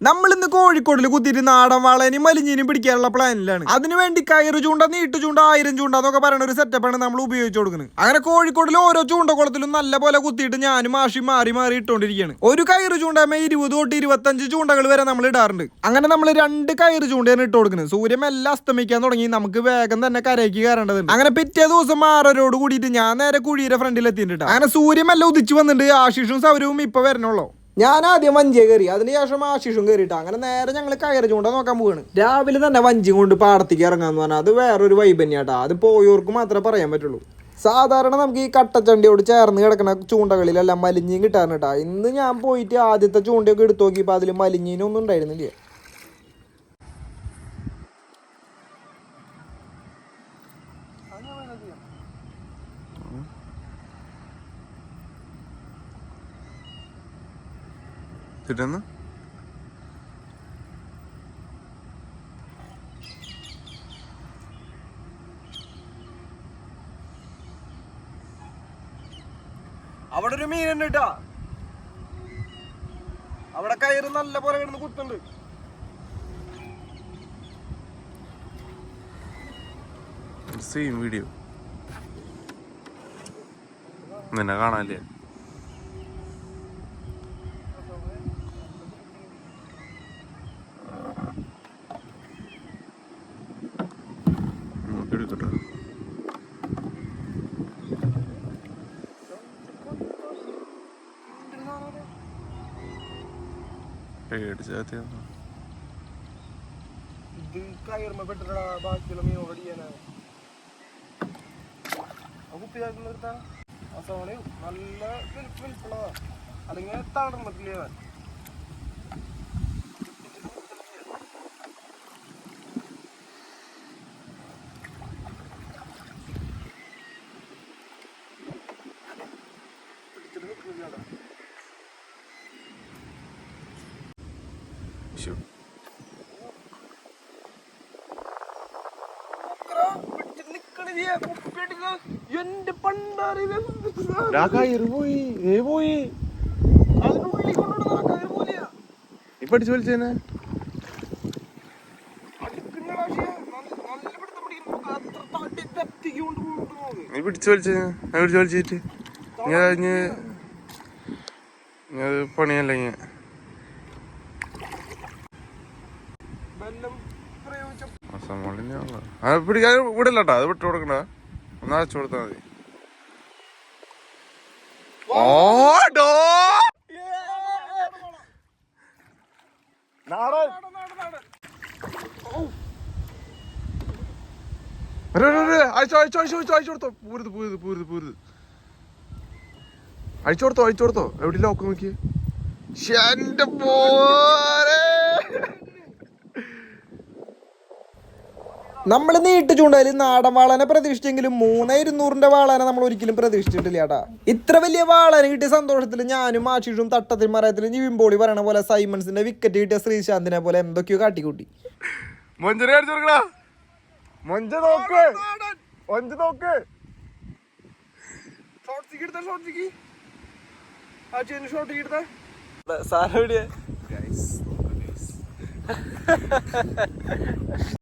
നമ്മൾ ഇന്ന് കോഴിക്കോടിൽ കുത്തിയിട്ട് നാടൻ വാളേനും മലിഞ്ഞിനും പിടിക്കാനുള്ള പ്ലാനിലാണ് അതിനുവേണ്ടി കയറ് ചൂണ്ട നീട്ടു ചൂണ്ട ആയിരം ചൂണ്ട എന്നൊക്കെ പറയുന്ന ഒരു സെറ്റപ്പാണ് നമ്മൾ ഉപയോഗിച്ചു കൊടുക്കുന്നത് അങ്ങനെ കോഴിക്കോടിൽ ഓരോ ചൂണ്ടക്കുളത്തിലും നല്ല പോലെ കുത്തിയിട്ട് ഞാനും ആഷി മാറി മാറി ഇട്ടുകൊണ്ടിരിക്കുകയാണ് ഒരു കയറ് ചൂണ്ടാമേ ഇരുപത് തൊട്ട് ഇരുപത്തഞ്ച് ചൂണ്ടകൾ വരെ നമ്മൾ ഇടാറുണ്ട്. അങ്ങനെ നമ്മൾ രണ്ട് കയറ് ചൂണ്ടയാണ് ഇട്ട് കൊടുക്കുന്നത് സൂര്യൻ എല്ലാം അസ്തമിക്കാൻ തുടങ്ങി. നമുക്ക് വേഗം തന്നെ കരയ്ക്ക് കയറേണ്ടതുണ്ട്. അങ്ങനെ പിറ്റേ ദിവസം ആറരോട് കൂടിയിട്ട് ഞാൻ നേരെ കുഴിയുടെ ഫ്രണ്ടിൽ എത്തിയിട്ടുണ്ട് അങ്ങനെ സൂര്യൻ എല്ലാം ഉദിച്ചു വന്നിട്ടുണ്ട് ആശിഷും സൗരവും ഇപ്പൊ വരണുള്ളൂ. ഞാൻ ആദ്യം വഞ്ചിയെ കയറി. അതിനുശേഷം ആശിഷും കയറിയിട്ട്. അങ്ങനെ നേരെ ഞങ്ങൾ കയറി ചൂണ്ട നോക്കാൻ പോവാണ്. രാവിലെ തന്നെ വഞ്ചി കൊണ്ട് പാടത്തേക്ക് ഇറങ്ങാന്ന് പറഞ്ഞാൽ അത് വേറൊരു വൈബ് തന്നെയാട്ടാ. അത് പോയവർക്ക് മാത്രമേ പറയാൻ പറ്റുള്ളൂ. സാധാരണ നമുക്ക് ഈ കട്ടച്ചണ്ടിയോട് ചേർന്ന് കിടക്കുന്ന ചൂണ്ടകളിലെല്ലാം മലിഞ്ഞും കിട്ടാറുണ്ട് കേട്ടോ ഇന്ന് ഞാൻ പോയിട്ട് ആദ്യത്തെ ചൂണ്ടയൊക്കെ എടുത്തു നോക്കിയപ്പോൾ അതിൽ മലിഞ്ഞീനൊന്നും ഉണ്ടായിരുന്നില്ല? തിരുന്ന് അവിടെ ഒരു മീനുണ്ട് കേട്ടാ. അവിടെ കയറ് നല്ല പോലെ കിടന്ന് കുത്തുണ്ട് സെയിം വീഡിയോ നിന്നെ കാണാല്ലേ എടുക്കട്ടെ പേടിച്ചാ ഇത് കയറുമ്പോ പെട്ടിട്ടാ ബാക്കിയുള്ള മീൻ ഓടിയാനാ കുപ്പി നിർത്താ ആ സോണി നല്ല അല്ലെങ്കിൽ തളർന്നിട്ടില്ല എന്റെ പണ്ടാറി പോയി ഏ പോയി. നീ പഠിച്ചു വലിച്ചേനെ. നീ പിടിച്ചു വലിച്ചേനെ. പിടിച്ചു വലിച്ചിട്ട് ഞാൻ ഞാൻ പണിയല്ല ആ പിടിക്കാൻ വിടില്ലട്ടാ. അത് വിട്ടു കൊടുക്കണ്ട. ഒന്ന് അടച്ചു കൊടുത്താൽ മതി. ഓടോ അയച്ചോ അയച്ചോ അയച്ചോ അയച്ചു കൊടുത്തോ. പൂരുത് പൂരുത് പൂരുത് പൂരുത്. അയച്ചു കൊടുത്തോ എവിടെ ലോക്ക് നോക്കി എന്റെ പോരെ. നമ്മൾ നീട്ട് ചൂണ്ടയിൽ നാടൻ വാളനെ പ്രതീക്ഷിച്ചെങ്കിലും മൂന്ന് ഇരുന്നൂറിന്റെ വാളനെ നമ്മൾ ഒരിക്കലും പ്രതീക്ഷിച്ചിട്ടില്ല ചേട്ടാ ഇത്ര വലിയ വാളനെ കിട്ടിയ സന്തോഷത്തിൽ ഞാനും ആശിഷും തട്ടത്തിൽ മറയത്തിലും നിവിമ്പോളി പറയണ പോലെ സൈമൺസിന്റെ വിക്കറ്റ് കിട്ടിയ ശ്രീശാന്തിനെ പോലെ എന്തൊക്കെയോ കാട്ടിക്കൂട്ടി. മൊഞ്ചനെ കാണിച്ചു കൊടുക്കടാ ചെയിൻ ഷോട്ട് നോക്ക് സാറെവിടെയാ